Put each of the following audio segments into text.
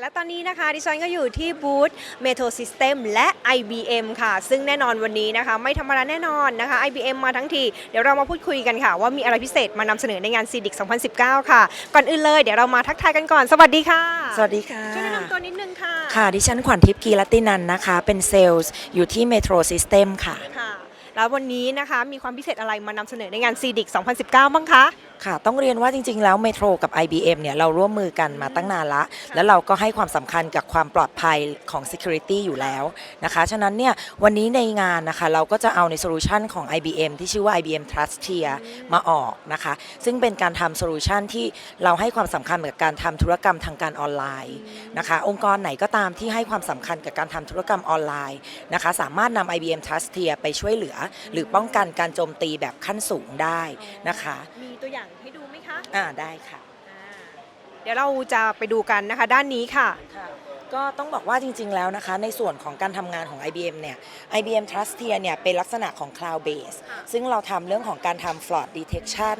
และตอนนี้นะคะดิฉันก็อยู่ที่บูธ Metro System และ IBM ค่ะ ซึ่งแน่นอนวันนี้นะคะ ไม่ธรรมดาแน่นอนนะคะ IBM มาทั้งที เดี๋ยวเรามาพูดคุยกันค่ะ ว่ามีอะไรพิเศษมานำเสนอในงาน CDIC 2019 ค่ะ ก่อนอื่นเลยเดี๋ยวเรามาทักทายกันก่อน สวัสดีค่ะ สวัสดีค่ะช่วยแนะนำตัวนิดนึงค่ะ ค่ะ ดิฉันขวัญทิพย์กีรตินันท์นะคะ เป็นเซลล์อยู่ที่ Metro System ค่ะค่ะ แล้ววันนี้นะคะมีความพิเศษอะไรมานำเสนอในงาน CDIC 2019 บ้างคะ ค่ะ ต้องเรียนว่าจริง ๆ แล้ว Metro กับ IBM เนี่ยเราร่วมมือกันมาตั้งนานละ แล้วเราก็ให้ความสำคัญกับความปลอดภัยของ Security อยู่แล้วนะคะ ฉะนั้นเนี่ยวันนี้ในงานนะคะเราก็จะเอาในโซลูชันของ IBM ที่ชื่อว่า IBM Trustier มาออกนะคะ ซึ่งเป็นการทำโซลูชันที่เราให้ความสำคัญกับการทำธุรกรรมทางการออนไลน์นะคะ องค์กรไหนก็ตามที่ให้ความสำคัญกับการทำธุรกรรมออนไลน์นะคะ สามารถนำ IBM Trustier ไปช่วยเหลือหรือป้องกันการโจมตีแบบขั้นสูงได้นะคะ มีตัวอย่างให้ดูไหมคะอ่าได้ค่ะ อ่าเดี๋ยวเราจะไปดูกันนะคะ ด้านนี้ค่ะ ก็ต้องบอกว่าจริง ๆ แล้วนะคะ ในส่วนของการทำงานของ IBM เนี่ย IBM Trustier เนี่ยเป็นลักษณะของ Cloud Base ค่ะซึ่งเราทำเรื่องของการทำ fraud detection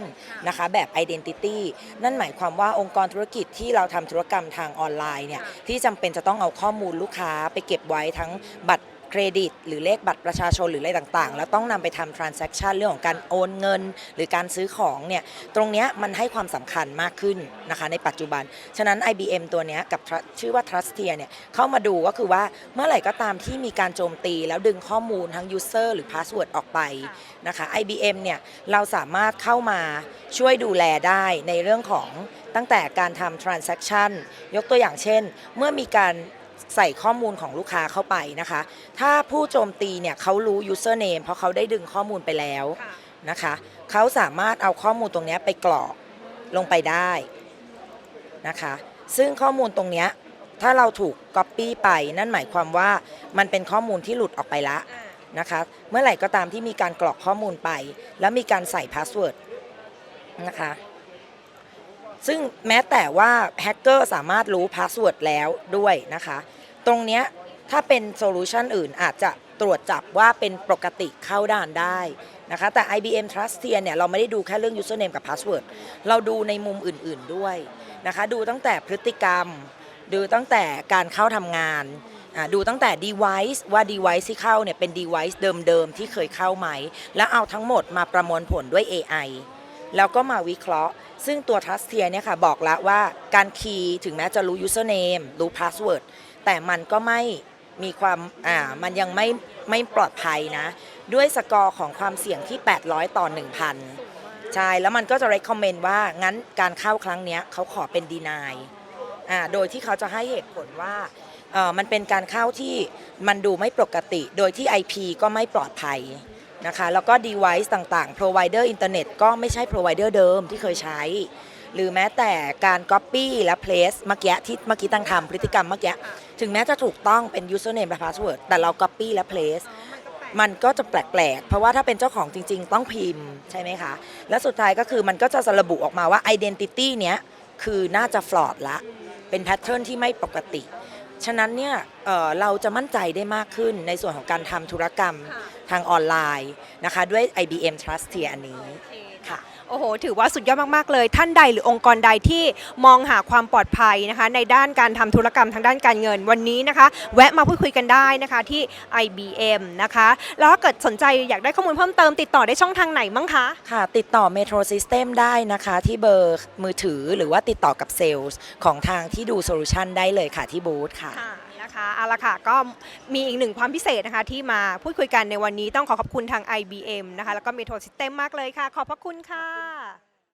นะคะแบบ identity นั่นหมายความว่าองค์กรธุรกิจที่เราทำธุรกรรมทางออนไลน์เนี่ยที่จำเป็นจะต้องเอาข้อมูลลูกค้าไปเก็บไว้ทั้งบัตร เครดิต หรือเลขบัตรประชาชนหรืออะไรต่างๆ แล้วต้องนำไปทำ transaction เรื่องของการโอนเงิน หรือการซื้อของเนี่ยตรงนี้มันให้ความสำคัญมากขึ้นนะคะในปัจจุบัน ฉะนั้น IBM ตัวนี้กับชื่อว่า Trustier เนี่ยเข้ามาดูก็คือว่าเมื่อไหร่ก็ตามที่มีการโจมตี แล้วดึงข้อมูลทั้ง user หรือ password ออกไปนะคะ IBM เนี่ยเราสามารถเข้ามาช่วยดูแลได้ในเรื่องของตั้งแต่การทำ transaction ยกตัวอย่างเช่น เมื่อมีการ ใส่ข้อมูลของลูกค้าเข้าไปนะคะ ถ้าผู้โจมตีเนี่ยเขารู้ username เพราะเขาได้ดึงข้อมูลไปแล้วค่ะนะคะ เขาสามารถเอาข้อมูลตรงเนี้ยไปกรอกลงไปได้นะคะ ซึ่งข้อมูลตรงเนี้ยถ้าเราถูก Copy ไปนั่นหมายความว่ามันเป็นข้อมูลที่หลุดออกไปละอ่านะคะ เมื่อไหร่ก็ตามที่มีการกรอกข้อมูลไป แล้วมีการใส่พาสเวิร์ดนะคะ ซึ่งแม้แต่ว่าแฮกเกอร์สามารถรู้พาสเวิร์ดแล้วด้วยนะคะ ตรงเนี้ยถ้าเป็นโซลูชันอื่นอาจจะตรวจจับว่าเป็นปกติเข้าด่านได้นะคะ แต่ IBM Trustier เนี่ยเราไม่ได้ดูแค่เรื่อง username กับ password เราดูในมุมอื่นๆด้วยนะคะ ดูตั้งแต่พฤติกรรม ดูตั้งแต่การเข้าทำงาน ดูตั้งแต่ device ว่า device ที่เข้าเนี่ยเป็น device เดิมๆ ที่เคยเข้าไหม แล้วเอาทั้งหมดมาประมวลผลด้วย AI แล้วก็มาวิเคราะห์ ซึ่งตัว Trustier เนี่ยค่ะบอกแล้วว่าการคีย์ถึงแม้จะรู้ username รู้ password แต่มันก็ไม่มีความอ่ามันยังไม่ไม่ปลอดภัยนะ ด้วยสกอร์ของความเสี่ยงที่ 800 ต่อ 1,000 ใช่ แล้วมันก็จะ recommend ว่างั้นการเข้าครั้งเนี้ยเขาขอเป็น deny อ่าโดยที่เขาจะให้เหตุผลว่าเอ่อมันเป็นการเข้าที่มันดูไม่ปกติ โดยที่ IP ก็ไม่ปลอดภัย นะคะ แล้วก็ device ต่างๆ provider อินเทอร์เน็ตก็ไม่ใช่ provider เดิมที่เคยใช้ หรือแม้แต่การ copy และ place เมื่อกี้ที่เมื่อกี้ตั้งทำพฤติกรรมเมื่อกี้ถึงแม้จะถูกต้องเป็น username และ password แต่เรา copy และ place มันก็จะแปลกๆ เพราะว่าถ้าเป็นเจ้าของจริง ๆ ต้องพิมพ์ใช่ไหมคะ และสุดท้ายก็คือมันก็จะระบุออกมาว่า identity เนี้ยคือน่าจะ fraud ละ เป็นแพทเทิร์นที่ไม่ปกติ ฉะนั้นเนี่ยเเราจะมั่นใจได้มากขึ้นในส่วนของการทำธุรกรรม ทางออนไลน์นะคะด้วย IBM Trustier อันนี้ค่ะ โอ้โห ถือว่าสุดยอดมาก ๆ เลย ท่านใดหรือองค์กรใดที่มองหาความปลอดภัยนะคะ ในด้านการทำธุรกรรมทางด้านการเงินวันนี้นะคะ แวะมาพูดคุยกันได้นะคะที่ IBM นะคะ แล้วถ้าเกิดสนใจอยากได้ข้อมูลเพิ่มเติมติดต่อได้ช่องทางไหนบ้างคะ ค่ะ ติดต่อ Metro System ได้นะคะ ที่เบอร์มือถือหรือว่าติดต่อกับเซลล์ของทางที่ดูโซลูชันได้เลยค่ะที่บูธค่ะค่ะ นะคะเอาละค่ะก็มีอีกหนึ่งความพิเศษนะคะที่มาพูดคุยกันในวันนี้ต้องขอขอบคุณทาง IBM นะคะแล้วก็ Metro System มากเลยค่ะ ขอบพระคุณค่ะ